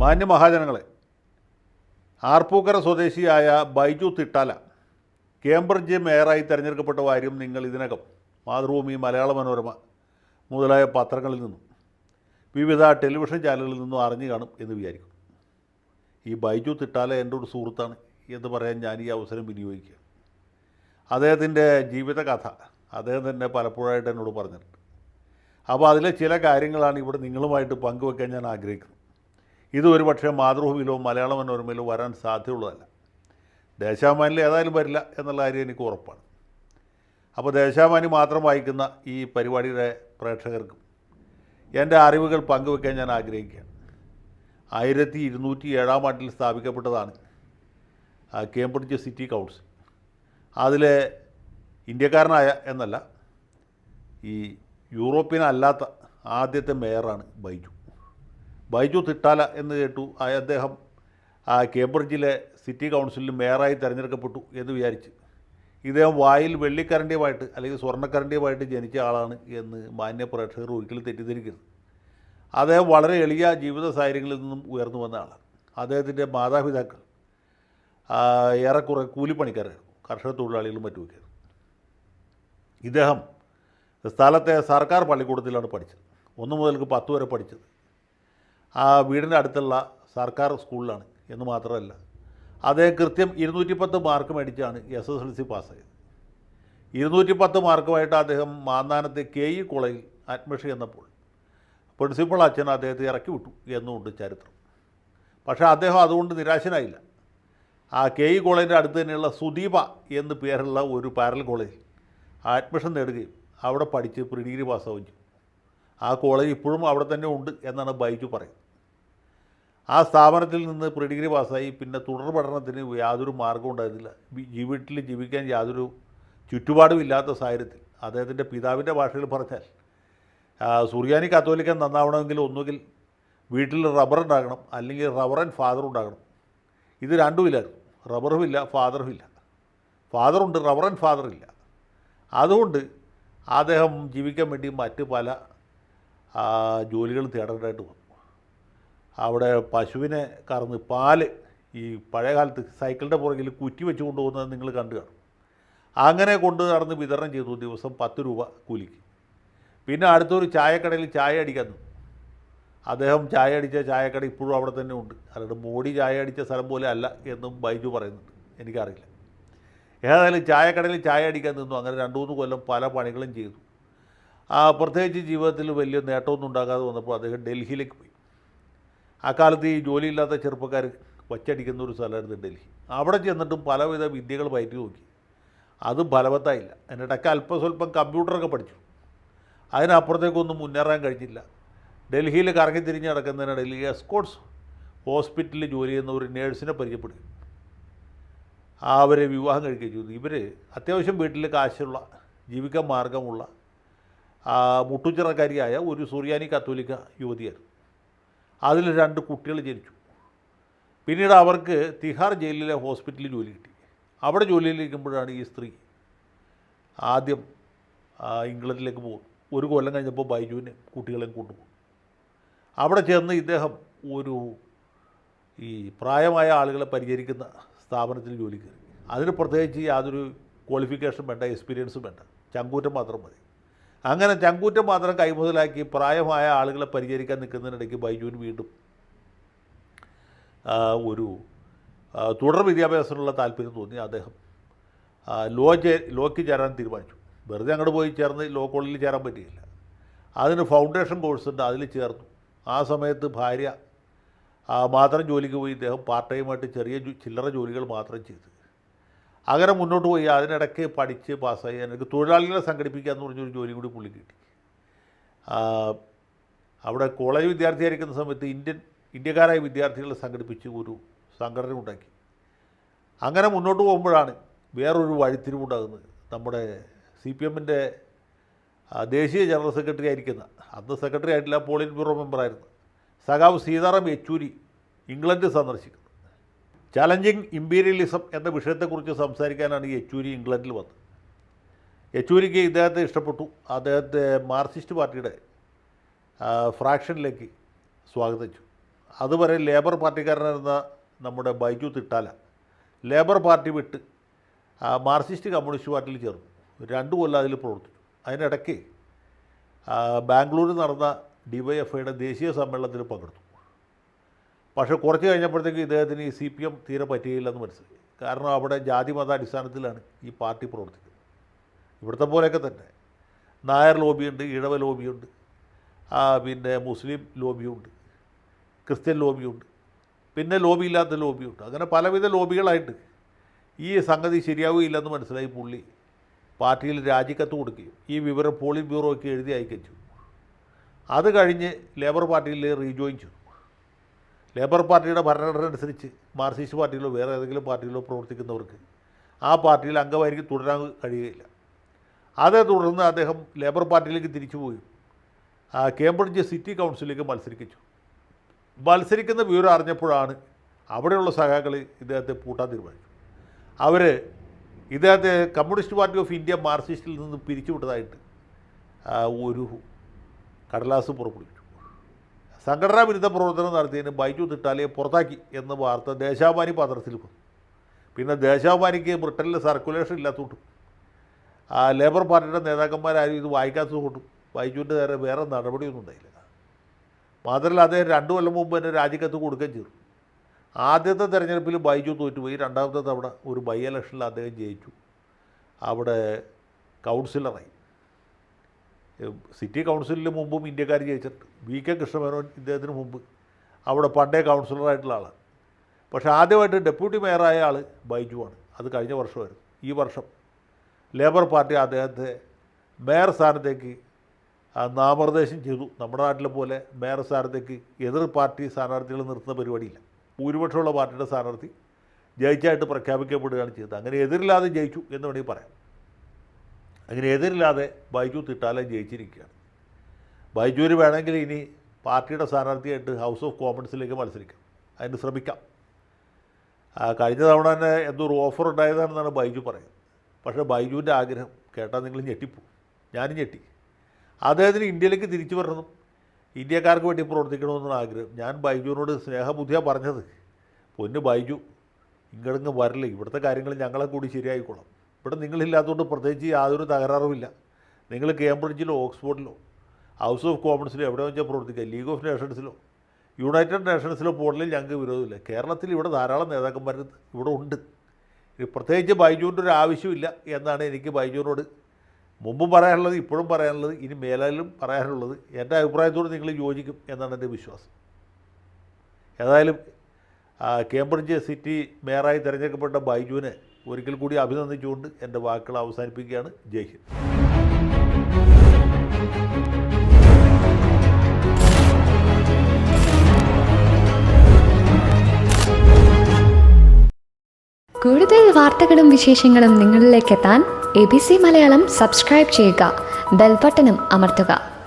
മാന്യ മഹാജനങ്ങളെ ആർപ്പൂക്കര സ്വദേശിയായ ബൈജു തിട്ടാല കേംബ്രിഡ്ജ് മേയറായി തിരഞ്ഞെടുക്കപ്പെട്ട കാര്യം നിങ്ങൾ ഇതിനകം മാതൃഭൂമി മലയാള മനോരമ മുതലായ പത്രങ്ങളിൽ നിന്നും വിവിധ ടെലിവിഷൻ ചാനലുകളിൽ നിന്നും അറിഞ്ഞു കാണും എന്ന് വിചാരിക്കും. ഈ ബൈജു തിട്ടാല എന്റെ ഒരു സുഹൃത്താണ് എന്ന് പറയാൻ ഞാൻ ഈ അവസരം വിനിയോഗിക്കുക. അദ്ദേഹത്തിന്റെ ജീവിതകഥ അദ്ദേഹം തന്നെ പലപ്പോഴായിട്ട് എന്നോട് പറഞ്ഞിട്ടുണ്ട്. അപ്പോൾ അതിലെ ചില കാര്യങ്ങളാണ് ഇവിടെ നിങ്ങളുമായിട്ട് പങ്കുവെക്കാൻ ഞാൻ ആഗ്രഹിക്കുന്നത്. ഇത് ഒരു പക്ഷേ മാതൃഭൂമിയിലോ മലയാള മനോരമയിലോ വരാൻ സാധ്യതയുള്ളതല്ല. ദേശാഭിമാനിൽ ഏതായാലും വരില്ല എന്നുള്ള കാര്യം എനിക്ക് ഉറപ്പാണ്. അപ്പോൾ ദേശാഭിമാനി മാത്രം വായിക്കുന്ന ഈ പരിപാടിയുടെ പ്രേക്ഷകർക്കും എന്റെ അറിവുകൾ പങ്കുവെക്കാൻ ഞാൻ ആഗ്രഹിക്കുകയാണ്. ആയിരത്തി ഇരുന്നൂറ്റി ഏഴാം ആണ്ടിൽ സ്ഥാപിക്കപ്പെട്ടതാണ് കേംബ്രിഡ്ജ് സിറ്റി കൗൺസിൽ. അതിലെ ഇന്ത്യക്കാരനായ എന്നല്ല ഈ യൂറോപ്യൻ അല്ലാത്ത ആദ്യത്തെ മേയറാണ് ബൈജു. ബൈജു തിട്ടാല എന്ന് കേട്ടു. അദ്ദേഹം ആ കേംബ്രിഡ്ജിലെ സിറ്റി കൗൺസിലിൽ മേയറായി തിരഞ്ഞെടുക്കപ്പെട്ടു എന്ന് വിചാരിച്ച്. ഇദ്ദേഹം വായിൽ വെള്ളിക്കരണ്ടിയുമായിട്ട് അല്ലെങ്കിൽ സ്വർണക്കരണ്ടിയുമായിട്ട് ജനിച്ച ആളാണ് എന്ന് മാന്യ പ്രേക്ഷകർ ഒരിക്കലും തെറ്റിദ്ധരിക്കരുത്. അദ്ദേഹം വളരെ എളിയ ജീവിത സാഹചര്യങ്ങളിൽ നിന്നും ഉയർന്നു വന്ന ആളാണ്. അദ്ദേഹത്തിന്റെ മാതാപിതാക്കൾ ഏറെക്കുറെ കൂലിപ്പണിക്കാരായിരുന്നു. കർഷക തൊഴിലാളികളും മറ്റുമൊക്കെ ഇദ്ദേഹം സ്ഥലത്തെ സർക്കാർ പള്ളിക്കൂടത്തിലാണ് പഠിച്ചത്. ഒന്ന് മുതൽക്ക് പത്ത് വരെ പഠിച്ചത്. ആ വീടിന്റെ അടുത്തുള്ള സർക്കാർ സ്കൂളിലാണ് എന്ന് മാത്രമല്ല അദ്ദേഹം കൃത്യം ഇരുന്നൂറ്റി പത്ത് മാർക്ക് മേടിച്ചാണ് എസ് എസ് എൽ സി പാസ്സായത്. ഇരുന്നൂറ്റി പത്ത് മാർക്കുമായിട്ട് അദ്ദേഹം മാന്നാനത്തെ കെ ഇ കോളേജിൽ അഡ്മിഷൻ ചെന്നപ്പോൾ പ്രിൻസിപ്പൾ അച്ഛൻ അദ്ദേഹത്തെ ഇറക്കി വിട്ടു എന്നുകൊണ്ട് ചരിത്രം. പക്ഷേ അദ്ദേഹം അതുകൊണ്ട് നിരാശനായില്ല. ആ കെ ഇ കോളേജിന്റെ അടുത്ത് തന്നെയുള്ള സുദീപ എന്ന് പേരുള്ള ഒരു പാരൽ കോളേജിൽ അഡ്മിഷൻ നേടുകയും അവിടെ പഠിച്ച് പ്രീ ഡിഗ്രി പാസ്സാവുകയും ആ കോളേജ് ഇപ്പോഴും അവിടെ തന്നെ ഉണ്ട് എന്നാണ് ബൈജു പറയുന്നത്. ആ സ്ഥാപനത്തിൽ നിന്ന് പ്രീ ഡിഗ്രി പാസ്സായി. പിന്നെ തുടർ പഠനത്തിന് യാതൊരു മാർഗവും ഉണ്ടായിരുന്നില്ല. ജീവിതത്തിൽ ജീവിക്കാൻ യാതൊരു ചുറ്റുപാടും ഇല്ലാത്ത സാഹചര്യത്തിൽ അദ്ദേഹത്തിന്റെ പിതാവിന്റെ ഭാഷയിൽ പറഞ്ഞാൽ സൂര്യാനി കത്തോലിക്കൻ നന്നാവണമെങ്കിൽ ഒന്നുകിൽ വീട്ടിൽ റബ്ബർ ഉണ്ടാകണം അല്ലെങ്കിൽ റബ്ബർ ആൻഡ് ഫാദർ ഉണ്ടാകണം. ഇത് രണ്ടും രണ്ടുമില്ലായിരുന്നു റബ്ബറും ഇല്ല ഫാദറും ഇല്ല. ഫാദറുണ്ട് റബ്ബർ ആൻഡ് ഫാദർ ഇല്ല. അതുകൊണ്ട് അദ്ദേഹം ജീവിക്കാൻ വേണ്ടി മറ്റ് പല ആ, ജോലികളും തേടേണ്ടതായിട്ട് വന്നു. അവിടെ പശുവിനെ കറന്ന് പാൽ ഈ പഴയ കാലത്ത് സൈക്കിളിന്റെ പുറകിൽ കുറ്റി വെച്ച് കൊണ്ടുപോകുന്നത് നിങ്ങൾ കണ്ടു കാണും. അങ്ങനെ കൊണ്ട് നടന്ന് വിതരണം ചെയ്തു ദിവസം പത്ത് രൂപ കൂലിക്ക്. പിന്നെ അടുത്തൊരു ചായക്കടയിൽ ചായ അടിക്കാൻ നിന്നു. അദ്ദേഹം ചായ അടിച്ച ചായക്കട ഇപ്പോഴും അവിടെ തന്നെ ഉണ്ട്. അല്ലാണ്ട് മോഡി ചായ അടിച്ച സ്ഥലം പോലെ അല്ല എന്നും ബൈജു പറയുന്നുണ്ട്. എനിക്കറിയില്ല. ഏതായാലും ചായക്കടയിൽ ചായ അടിക്കാൻ നിന്നു. അങ്ങനെ രണ്ട് മൂന്ന് കൊല്ലം പല പണികളും ചെയ്തു. പ്രത്യേകിച്ച് ജീവിതത്തിൽ വലിയ നേട്ടമൊന്നും ഉണ്ടാകാതെ വന്നപ്പോൾ അദ്ദേഹം ഡൽഹിയിലേക്ക് പോയി. അക്കാലത്ത് ഈ ജോലിയില്ലാത്ത ചെറുപ്പക്കാർ വച്ചടിക്കുന്ന ഒരു സ്ഥലമായിരുന്നു ഡൽഹി. അവിടെ ചെന്നിട്ടും പലവിധ വിദ്യകൾ പയറ്റി നോക്കി. അത് ഫലവത്തായില്ല. എന്നിടയ്ക്ക് അല്പം സ്വല്പം കമ്പ്യൂട്ടറൊക്കെ പഠിച്ചു. അതിനപ്പുറത്തേക്കൊന്നും മുന്നേറാൻ കഴിഞ്ഞില്ല. ഡൽഹിയിൽ കറങ്ങി തിരിഞ്ഞ് നടക്കുന്നതിനിടയിൽ ഡൽഹി എസ്കോട്ട്സ് ഹോസ്പിറ്റലിൽ ജോലി ചെയ്യുന്ന ഒരു നേഴ്സിനെ പരിചയപ്പെടുകയും അവരെ വിവാഹം കഴിക്കുകയും ചെയ്തു. ഇവർ അത്യാവശ്യം വീട്ടിൽ കാശുള്ള ജീവിക്കാൻ മാർഗമുള്ള മുട്ടുചിറക്കാരിയായ ഒരു സുറിയാനി കത്തോലിക്ക യുവതിയായിരുന്നു. അതിൽ രണ്ട് കുട്ടികൾ ജനിച്ചു. പിന്നീട് അവർക്ക് തിഹാർ ജയിലിലെ ഹോസ്പിറ്റലിൽ ജോലി കിട്ടി. അവിടെ ജോലിയിലിരിക്കുമ്പോഴാണ് ഈ സ്ത്രീ ആദ്യം ഇംഗ്ലണ്ടിലേക്ക് പോകും. ഒരു കൊല്ലം കഴിഞ്ഞപ്പോൾ ബൈജുവിനെ കുട്ടികളെയും കൊണ്ടുപോകും. അവിടെ ചെന്ന് ഇദ്ദേഹം ഒരു ഈ പ്രായമായ ആളുകളെ പരിചരിക്കുന്ന സ്ഥാപനത്തിൽ ജോലി കയറി. അതിന് പ്രത്യേകിച്ച് യാതൊരു ക്വാളിഫിക്കേഷൻ വേണ്ട എക്സ്പീരിയൻസും വേണ്ട. ചങ്കൂറ്റം മാത്രം മതി. അങ്ങനെ ചങ്കൂറ്റം മാത്രം കൈമുതലാക്കി പ്രായമായ ആളുകളെ പരിചരിക്കാൻ നിൽക്കുന്നതിനിടയ്ക്ക് ബൈജുവിന് വീണ്ടും ഒരു തുടർ വിദ്യാഭ്യാസത്തിനുള്ള താല്പര്യം തോന്നി അദ്ദേഹം. ലോ ചേ ലോക്ക് ചേരാൻ തീരുമാനിച്ചു. വെറുതെ അങ്ങോട്ട് പോയി ചേർന്ന് ലോ കോളേജിൽ ചേരാൻ പറ്റിയില്ല. അതിന് ഫൗണ്ടേഷൻ കോഴ്സ് ഉണ്ട് അതിൽ ചേർന്നു. ആ സമയത്ത് ഭാര്യ മാത്രം ജോലിക്ക് പോയി ഇദ്ദേഹം പാർട്ട് ടൈമായിട്ട് ചെറിയ ചില്ലറ ജോലികൾ മാത്രം ചെയ്ത്. അങ്ങനെ മുന്നോട്ട് പോയി അതിനിടയ്ക്ക് പഠിച്ച് പാസ്സായി. എനിക്ക് തൊഴിലാളികളെ സംഘടിപ്പിക്കുക എന്ന് പറഞ്ഞൊരു ജോലി കൂടി പുള്ളി കിട്ടി. അവിടെ കോളേജ് വിദ്യാർത്ഥിയായിരിക്കുന്ന സമയത്ത് ഇന്ത്യൻ ഇന്ത്യക്കാരായ വിദ്യാർത്ഥികളെ സംഘടിപ്പിച്ച് ഒരു സംഘടന ഉണ്ടാക്കി. അങ്ങനെ മുന്നോട്ട് പോകുമ്പോഴാണ് വേറൊരു വഴിത്തിരിവുണ്ടാകുന്നത് നമ്മുടെ സി പി എമ്മിന്റെ ദേശീയ ജനറൽ സെക്രട്ടറി ആയിരിക്കുന്ന അന്ന് സെക്രട്ടറി ആയിട്ടില്ല പോളിറ്റ് ബ്യൂറോ മെമ്പറായിരുന്നു. സഖാവ് സീതാറാം യെച്ചൂരി ഇംഗ്ലണ്ട് സന്ദർശിക്കുന്നത് ചലഞ്ചിങ് ഇമ്പീരിയലിസം എന്ന വിഷയത്തെക്കുറിച്ച് സംസാരിക്കാനാണ് യെച്ചൂരി ഇംഗ്ലണ്ടിൽ വന്നത്. യെച്ചൂരിക്ക് ഇദ്ദേഹത്തെ ഇഷ്ടപ്പെട്ടു. അദ്ദേഹത്തെ മാർക്സിസ്റ്റ് പാർട്ടിയുടെ ഫ്രാക്ഷനിലേക്ക് സ്വാഗതിച്ചു അതുവരെ ലേബർ പാർട്ടിക്കാരനായിരുന്ന നമ്മുടെ ബൈജു തിട്ടാല ലേബർ പാർട്ടി വിട്ട് മാർക്സിസ്റ്റ് കമ്മ്യൂണിസ്റ്റ് പാർട്ടിയിൽ ചേർന്നു. രണ്ടു കൊല്ലം അതിൽ പ്രവർത്തിച്ചു. അതിനിടയ്ക്ക് ബാംഗ്ലൂരിൽ നടന്ന ഡിവൈഎഫ്ഐയുടെ ദേശീയ സമ്മേളനത്തിൽ പങ്കെടുത്തു. പക്ഷേ കുറച്ച് കഴിഞ്ഞപ്പോഴത്തേക്ക് ഇദ്ദേഹത്തിന് ഈ സി പി എം തീരെ പറ്റുകയില്ലെന്ന് മനസ്സിലായി. കാരണം അവിടെ ജാതി മത അടിസ്ഥാനത്തിലാണ് ഈ പാർട്ടി പ്രവർത്തിക്കുന്നത്. ഇവിടുത്തെ പോലെയൊക്കെ തന്നെ. നായർ ലോബിയുണ്ട് ഇഴവ ലോബിയുണ്ട് പിന്നെ മുസ്ലിം ലോബിയുണ്ട് ക്രിസ്ത്യൻ ലോബിയുണ്ട് പിന്നെ ലോബി ഇല്ലാത്ത ലോബിയുണ്ട്. അങ്ങനെ പലവിധ ലോബികളായിട്ട് ഈ സംഗതി ശരിയാവുകയില്ലെന്ന് മനസ്സിലായി പുള്ളി. പാർട്ടിയിൽ രാജിക്കത്ത് കൊടുക്കുകയും ഈ വിവരം പോളിറ്റ് ബ്യൂറോയ്ക്ക് എഴുതി അയക്കുകയും ചെയ്തു. അത് കഴിഞ്ഞ് ലേബർ പാർട്ടിയിൽ റീജോയിൻ ചെയ്തു. ലേബർ പാർട്ടിയുടെ ഭരണഘടന അനുസരിച്ച് മാർക്സിസ്റ്റ് പാർട്ടിയിലോ വേറെ ഏതെങ്കിലും പാർട്ടിയിലോ പ്രവർത്തിക്കുന്നവർക്ക് ആ പാർട്ടിയിൽ അംഗമായിരിക്കും തുടരാൻ കഴിയുകയില്ല. അതേ തുടർന്ന് അദ്ദേഹം ലേബർ പാർട്ടിയിലേക്ക് തിരിച്ചു പോയി കേംബ്രിഡ്ജ് സിറ്റി കൗൺസിലിലേക്ക് മത്സരിപ്പിച്ചു. മത്സരിക്കുന്ന വിവരം അറിഞ്ഞപ്പോഴാണ് അവിടെയുള്ള സഖാക്കൾ ഇദ്ദേഹത്തെ പൂട്ടാൻ തീരുമാനിച്ചു അവർ ഇദ്ദേഹത്തെ കമ്മ്യൂണിസ്റ്റ് പാർട്ടി ഓഫ് ഇന്ത്യ മാർക്സിസ്റ്റിൽ നിന്ന് പിരിച്ചുവിട്ടതായിട്ട് ഒരു കടലാസ് പുറപ്പെടുവിച്ചു. സംഘടനാ വിരുദ്ധ പ്രവർത്തനം നടത്തിയതിന് ബൈജു തിട്ടാലയെ പുറത്താക്കി എന്ന വാർത്ത ദേശാഭിമാനി പത്രത്തിൽ വന്നു. പിന്നെ ദേശാഭിമാനിക്ക് ബ്രിട്ടനിൽ സർക്കുലേഷൻ ഇല്ലാത്തതുകൊണ്ടും ആ ലേബർ പാർട്ടിയുടെ നേതാക്കന്മാരാരും ഇത് വായിക്കാത്തതുകൊണ്ടും ബൈജുവിന്റെ നേരെ വേറെ നടപടിയൊന്നും ഉണ്ടായില്ല. മാത്രമല്ല അദ്ദേഹം രണ്ടു കൊല്ലം മുമ്പ് തന്നെ രാജിക്കത്ത് കൊടുക്കുകയും ചെയ്തു. ആദ്യത്തെ തെരഞ്ഞെടുപ്പിൽ ബൈജു തോറ്റുപോയി. രണ്ടാമത്തെ തവണ ഒരു ബൈ ഇലക്ഷനിൽ അദ്ദേഹം ജയിച്ചു. അവിടെ കൗൺസിലറായി. സിറ്റി കൗൺസിലിന് മുമ്പും ഇന്ത്യക്കാർ ജയിച്ചിട്ടുണ്ട്. വി കെ കൃഷ്ണമേനോൻ ഇദ്ദേഹത്തിന് മുമ്പ്. അവിടെ പണ്ടേ കൗൺസിലറായിട്ടുള്ള ആളാണ്. പക്ഷേ ആദ്യമായിട്ട് ഡെപ്യൂട്ടി മേയറായ ആൾ ബൈജുവാണ് അത് കഴിഞ്ഞ വർഷമായിരുന്നു. ഈ വർഷം ലേബർ പാർട്ടി അദ്ദേഹത്തെ മേയർ സ്ഥാനത്തേക്ക് നാമനിർദ്ദേശം ചെയ്തു. നമ്മുടെ നാട്ടിലെ പോലെ മേയർ സ്ഥാനത്തേക്ക് എതിർ പാർട്ടി സ്ഥാനാർത്ഥികൾ നിർത്തുന്ന പരിപാടിയില്ല. ഭൂരിപക്ഷമുള്ള പാർട്ടിയുടെ സ്ഥാനാർത്ഥി ജയിച്ചായിട്ട് പ്രഖ്യാപിക്കപ്പെടുകയാണ് ചെയ്തത്. അങ്ങനെ എതിരില്ലാതെ ജയിച്ചു എന്ന് വേണമെങ്കിൽ പറയാം. അങ്ങനെ എതിരില്ലാതെ ബൈജു തിട്ടാലെ ജയിച്ചിരിക്കുകയാണ്. ബൈജുവിന് വേണമെങ്കിൽ ഇനി പാർട്ടിയുടെ സ്ഥാനാർത്ഥിയായിട്ട് ഹൗസ് ഓഫ് കോമൺസിലേക്ക് മത്സരിക്കാം. അതിന് ശ്രമിക്കാം. കഴിഞ്ഞ തവണ തന്നെ എന്തോ ഒരു ഓഫർ ഉണ്ടായതാണെന്നാണ് ബൈജു പറയുന്നത്. പക്ഷേ ബൈജുവിന്റെ ആഗ്രഹം കേട്ടാൽ നിങ്ങൾ ഞെട്ടിപ്പോവും. ഞാനും ഞെട്ടി. അദ്ദേഹത്തിന് ഇന്ത്യയിലേക്ക് തിരിച്ചു വരണം. ഇന്ത്യക്കാർക്ക് വേണ്ടി പ്രവർത്തിക്കണമെന്നാണ് ആഗ്രഹം. ഞാൻ ബൈജുവിനോട് സ്നേഹബുദ്ധിയാണ് പറഞ്ഞത്. പൊന്ന് ബൈജു ഇങ്ങടങ്ങ് വരില്ല ഇവിടുത്തെ കാര്യങ്ങൾ ഞങ്ങളെ കൂടി ശരിയായിക്കോളാം. ഇവിടെ നിങ്ങളില്ലാത്തതുകൊണ്ട് പ്രത്യേകിച്ച് യാതൊരു തകരാറുമില്ല. നിങ്ങൾ കേംബ്രിഡ്ജിലോ ഓക്സ്ഫോർഡിലോ ഹൗസ് ഓഫ് കോമൺസിലോ എവിടെ വെച്ചാൽ പ്രവർത്തിക്കുക? ലീഗ് ഓഫ് നേഷൻസിലോ യുണൈറ്റഡ് നേഷൻസിലോ പോർട്ടലിൽ ഞങ്ങൾക്ക് വിരോധമില്ല. കേരളത്തിൽ ഇവിടെ ധാരാളം നേതാക്കന്മാർ ഇവിടെ ഉണ്ട്. പ്രത്യേകിച്ച് ബൈജുവിന്റെ ഒരു ആവശ്യമില്ല എന്നാണ് എനിക്ക് ബൈജുവിനോട് മുമ്പും പറയാനുള്ളത് ഇപ്പോഴും പറയാനുള്ളത് ഇനി മേലാലും പറയാനുള്ളത്. എന്റെ അഭിപ്രായത്തോട് നിങ്ങൾ യോജിക്കും എന്നാണ് എന്റെ വിശ്വാസം. ഏതായാലും കേംബ്രിഡ്ജ് സിറ്റി മേയറായി തിരഞ്ഞെടുക്കപ്പെട്ട ബൈജുവിനെ ഒരിക്കൽ കൂടി അഭിനന്ദിച്ചുകൊണ്ട് എന്റെ വാക്കുകൾ അവസാനിപ്പിക്കുകയാണ്. ജയ് ഹിന്ദ്. കൂടുതൽ വാർത്തകളും വിശേഷങ്ങളും നിങ്ങളിലേക്ക് എത്താൻ A B C Malayalam subscribe ചെയ്യുക. ബെൽബട്ടനും അമർത്തുക.